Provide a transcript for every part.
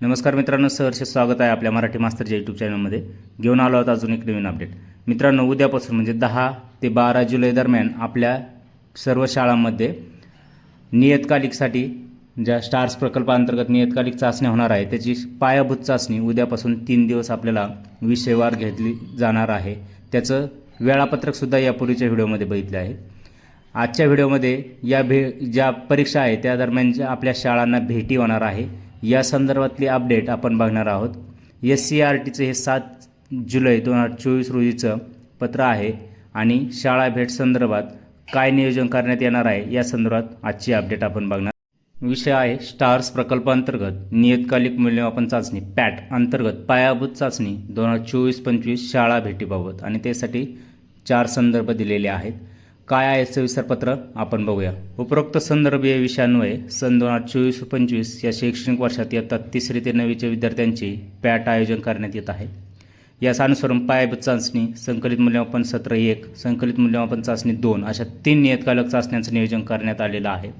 नमस्कार मित्रांनो सहर्ष स्वागत आहे आपल्या मराठी मास्तरच्या यूट्यूब चॅनलमध्ये घेऊन आलो आहोत अजून एक नवीन अपडेट मित्रांनो उद्यापासून म्हणजे दहा ते बारा जुलै दरम्यान आपल्या सर्व शाळांमध्ये नियतकालिकसाठी ज्या स्टार्स प्रकल्पाअंतर्गत नियतकालिक चाचण्या होणार आहे त्याची पायाभूत चाचणी उद्यापासून तीन दिवस आपल्याला विषयवार घेतली जाणार आहे. त्याचं वेळापत्रकसुद्धा यापूर्वीच्या व्हिडिओमध्ये बघितले आहे. आजच्या व्हिडिओमध्ये या भे ज्या परीक्षा आहे त्या दरम्यान ज्या आपल्या शाळांना भेटी होणार आहे. या संदर्भातली अपडेट आपण बघणार आहोत. एस सी आर टीचं हे सात जुलै दोन हजार चोवीस रोजीचं पत्र आहे आणि शाळा भेट संदर्भात काय नियोजन करण्यात येणार आहे या संदर्भात आजची अपडेट आपण बघणार. विषय आहे स्टार्स प्रकल्पांतर्गत नियतकालिक मूल्यमापन चाचणी पॅट अंतर्गत पायाभूत चाचणी दोन हजार चोवीस पंचवीस शाळा भेटीबाबत आणि त्यासाठी चार संदर्भ दिलेले आहेत. काय आहे सविस्तर पत्र आपण बघूया. उपरोक्त संदर्भ विषयान्वये सन दोन हजार चोवीस पंचवीस या शैक्षणिक वर्षात इयत्ता तिसरी ते नववीच्या विद्यार्थ्यांची पॅट आयोजन करण्यात येत आहे. यास अनुसरून पायाभूत चाचणी संकलित मूल्यमापन सत्र एक संकलित मूल्यमापन चाचणी दोन अशा तीन नियतकालिक चाचण्यांचं नियोजन करण्यात आलेलं आहे.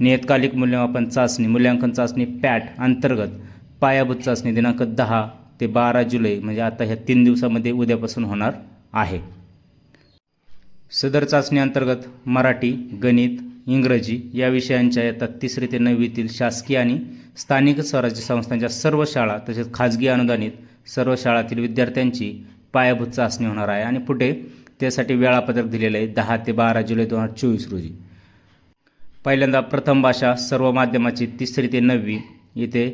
नियतकालिक मूल्यमापन चाचणी मूल्यांकन चाचणी पॅट अंतर्गत पायाभूत चाचणी दिनांक दहा ते बारा जुलै म्हणजे आता ह्या तीन दिवसामध्ये उद्यापासून होणार आहे. सदर चाचणी अंतर्गत मराठी गणित इंग्रजी या विषयांच्या येतात. तिसरी ते नववीतील शासकीय आणि स्थानिक स्वराज्य संस्थांच्या सर्व शाळा तसेच खाजगी अनुदानित सर्व शाळातील विद्यार्थ्यांची पायाभूत चाचणी होणार आहे. आणि पुढे त्यासाठी वेळापत्रक दिलेलं आहे दहा ते बारा जुलै दोन हजार चोवीस रोजी. पहिल्यांदा प्रथम भाषा सर्व माध्यमाची तिसरी ते नववी येथे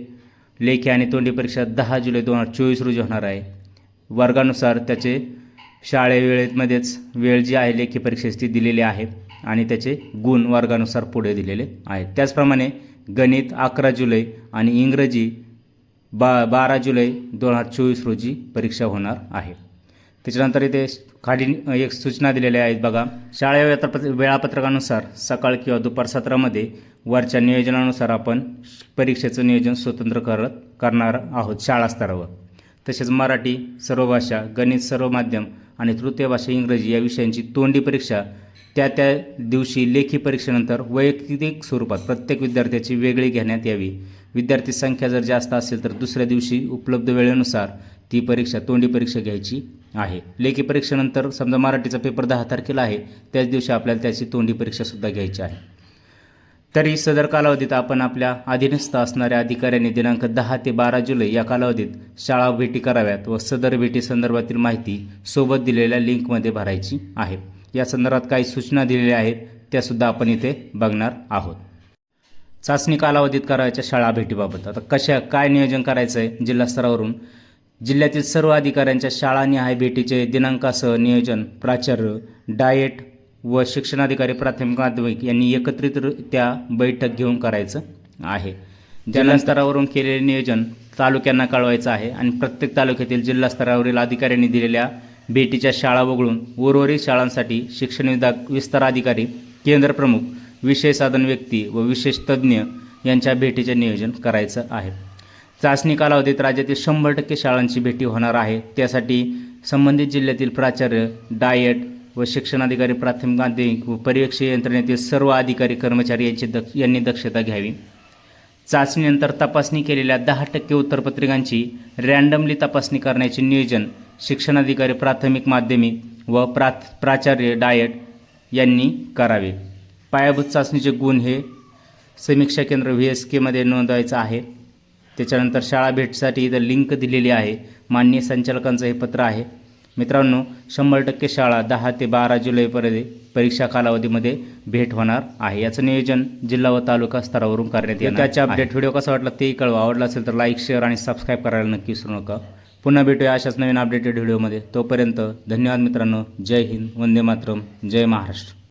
लेखी आणि तोंडी परीक्षा दहा जुलै दोन हजार चोवीस रोजी होणार आहे. वर्गानुसार त्याचे शाळेवेळेमध्येच वेळ जी आहे लेखी परीक्षेस ती दिलेली आहे आणि त्याचे गुण वर्गानुसार पुढे दिलेले आहेत. त्याचप्रमाणे गणित अकरा जुलै आणि इंग्रजी बा बारा जुलै दोन हजार चोवीस रोजी परीक्षा होणार आहे. त्याच्यानंतर इथे खाली एक सूचना दिलेल्या आहेत बघा. शाळा वेळापत्र वेळापत्रकानुसार सकाळ किंवा दुपार सत्रामध्ये वरच्या नियोजनानुसार आपण परीक्षेचं नियोजन स्वतंत्र करत करणार आहोत शाळा स्तरावर. तसेच मराठी सर्व भाषा गणित सर्व माध्यम आणि तृतीय भाषा इंग्रजी या विषयांची तोंडी परीक्षा त्या त्या दिवशी लेखी परीक्षेनंतर वैयक्तिक स्वरूपात प्रत्येक विद्यार्थ्याची वेगळी घेण्यात यावी. विद्यार्थी संख्या जर जास्त असेल तर दुसऱ्या दिवशी उपलब्ध वेळेनुसार ती परीक्षा तोंडी परीक्षा घ्यायची आहे. लेखी परीक्षेनंतर समजा मराठीचा पेपर दहा तारखेला आहे त्याच दिवशी आपल्याला त्याची तोंडी परीक्षासुद्धा घ्यायची आहे. तरी सदर कालावधीत आपण आपल्या अधीनस्थ असणाऱ्या अधिकाऱ्यांनी दिनांक दहा ते बारा जुलै या कालावधीत शाळा भेटी कराव्यात व सदर भेटी संदर्भातील माहिती सोबत दिलेल्या लिंकमध्ये भरायची आहे. या संदर्भात काही सूचना दिलेल्या आहेत त्यासुद्धा आपण इथे बघणार आहोत. चाचणी कालावधीत करायच्या शाळा भेटीबाबत आता कशा काय नियोजन करायचं आहे जिल्हास्तरावरून जिल्ह्यातील सर्व अधिकाऱ्यांच्या शाळानिहाय भेटीचे दिनांकासह नियोजन प्राचार्य डाएट व शिक्षणाधिकारी प्राथमिक माध्यमिक यांनी एकत्रितरित्या बैठक घेऊन करायचं आहे. जिल्हास्तरावरून केलेले नियोजन तालुक्यांना कळवायचं आहे आणि प्रत्येक तालुक्यातील जिल्हा स्तरावरील अधिकाऱ्यांनी दिलेल्या भेटीच्या शाळा वगळून उर्वरित शाळांसाठी शिक्षण विभाग विस्तार अधिकारी केंद्रप्रमुख विषय साधन व्यक्ती व विशेष तज्ज्ञ यांच्या भेटीचे नियोजन करायचं आहे. चाचणी कालावधीत राज्यातील शंभर टक्के शाळांची भेटी होणार आहे. त्यासाठी संबंधित जिल्ह्यातील प्राचार्य डायट व शिक्षणाधिकारी प्राथमिक माध्यमिक व पर्यवेक्षक यंत्रणेतील सर्व अधिकारी कर्मचारी यांची दक्ष यांनी दक्षता घ्यावी. चाचणीनंतर तपासणी केलेल्या दहा टक्के उत्तरपत्रिकांची रँडमली तपासणी करण्याचे नियोजन शिक्षणाधिकारी प्राथमिक माध्यमिक व प्रा प्राचार्य डायट यांनी करावे. पायाभूत चाचणीचे गुण हे समीक्षा केंद्र व्ही एस केमध्ये नोंदवायचं आहे. त्याच्यानंतर शाळा भेटसाठी इथं लिंक दिलेली आहे. माननीय संचालकांचं हे पत्र आहे. मित्रांनो शंभर टक्के शाळा दहा ते बारा जुलैपर्यंत परीक्षा कालावधीमध्ये भेट होणार आहे. याचं नियोजन जिल्हा व तालुका स्तरावरून करण्यात येणार त्याच्या अपडेट व्हिडिओ कसा वाटला तेही कळवा. आवडला असेल तर लाईक शेअर आणि सबस्क्राईब करायला नक्की विसरू नका. पुन्हा भेटूया अशाच नवीन अपडेटेड व्हिडिओमध्ये तोपर्यंत धन्यवाद मित्रांनो. जय हिंद. वंदे मातरम. जय महाराष्ट्र.